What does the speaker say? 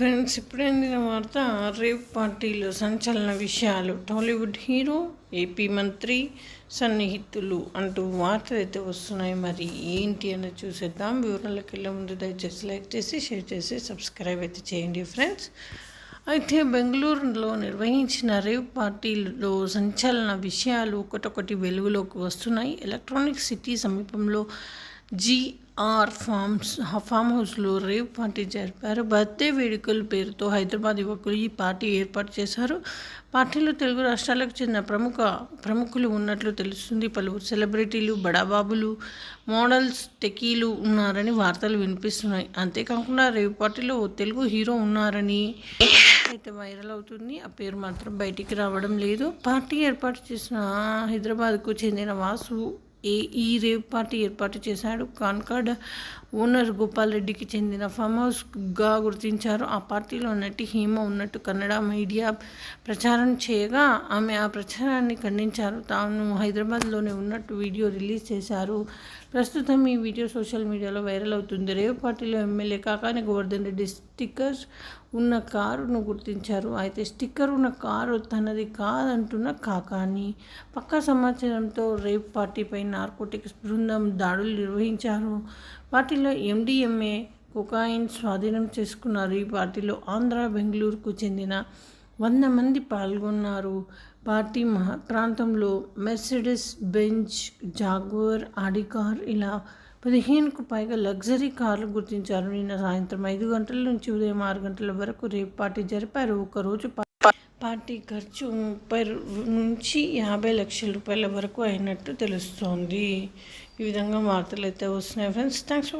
Friends ఇప్పుడైన వార్త. Rave పార్టీలో సంచలన విషయాలు. టాలీవుడ్ హీరో ఏపీ మంత్రి సన్నిహితులు అంటూ వార్తలు అయితే వస్తున్నాయి. మరి ఏంటి అని చూసేద్దాం. వివరాలకు వెళ్ళే ముందు దయచేసి లైక్ చేసి షేర్ చేసి సబ్స్క్రైబ్ అయితే చేయండి ఫ్రెండ్స్. అయితే బెంగళూరులో నిర్వహించిన రేవ్ పార్టీలో సంచలన విషయాలు ఒకటొకటి వెలుగులోకి వస్తున్నాయి. ఎలక్ట్రానిక్ సిటీ సమీపంలో జీఆర్ ఫార్మ్స్ ఫామ్ హౌస్లో రేవ్ పార్టీ జరిపారు. బర్త్డే వేడుకల పేరుతో హైదరాబాద్ యువకులు ఈ పార్టీ ఏర్పాటు చేశారు. పార్టీలో తెలుగు రాష్ట్రాలకు చెందిన ప్రముఖ ప్రముఖులు ఉన్నట్లు తెలుస్తుంది. పలువురు సెలబ్రిటీలు బడాబాబులు మోడల్స్ టెకీలు ఉన్నారని వార్తలు వినిపిస్తున్నాయి. అంతేకాకుండా రేవ్ పార్టీలో ఓ తెలుగు హీరో ఉన్నారని అయితే వైరల్ అవుతుంది. ఆ పేరు మాత్రం బయటికి రావడం లేదు. పార్టీ ఏర్పాటు చేసిన హైదరాబాద్కు చెందిన వాసు ఏ ఈ రేవ్ పార్టీ ఏర్పాటు చేశాడు. కాన్కాడ్ ఓనర్ గోపాల్ రెడ్డికి చెందిన ఫామ్ హౌస్గా గుర్తించారు. ఆ పార్టీలో నటి హీమ ఉన్నట్టు కన్నడ మీడియా ప్రచారం చేయగా ఆమె ఆ ప్రచారాన్ని ఖండించారు. తాను హైదరాబాద్లోనే ఉన్నట్టు వీడియో రిలీజ్ చేశారు. ప్రస్తుతం ఈ వీడియో సోషల్ మీడియాలో వైరల్ అవుతుంది. రేవ్ పార్టీలో ఎమ్మెల్యే కాకాని గోవర్ధన్ రెడ్డి స్టిక్కర్స్ ఉన్న కారును గుర్తించారు. అయితే స్టిక్కర్ ఉన్న కారు తనది కాదంటున్న కాకాని. పక్కా సమాచారంతో రేవ్ పార్టీ పైన నార్కోటిక్స్ బృందం దాడులు నిర్వహించారు. పార్టీలో ఎండిఎంఏ కొకాయిన్ స్వాధీనం చేసుకున్నారు. ఈ పార్టీలో ఆంధ్ర బెంగళూరుకు చెందిన వంద మంది పాల్గొన్నారు. పార్టీ మహా ప్రాంతంలో Mercedes Benz Jaguar Audi car ఇలా పదిహేనుకు పైగా లగ్జరీ కార్లు గుర్తించారు. నిన్న సాయంత్రం ఐదు గంటల నుంచి ఉదయం ఆరు గంటల వరకు రేపు పార్టీ జరిపారు. ఒకరోజు పార్టీ ఖర్చు ముప్పై నుంచి యాభై లక్షల రూపాయల వరకు అయినట్టు తెలుస్తోంది. ఈ విధంగా వార్తలు అయితే వస్తున్నాయి. Friends thanks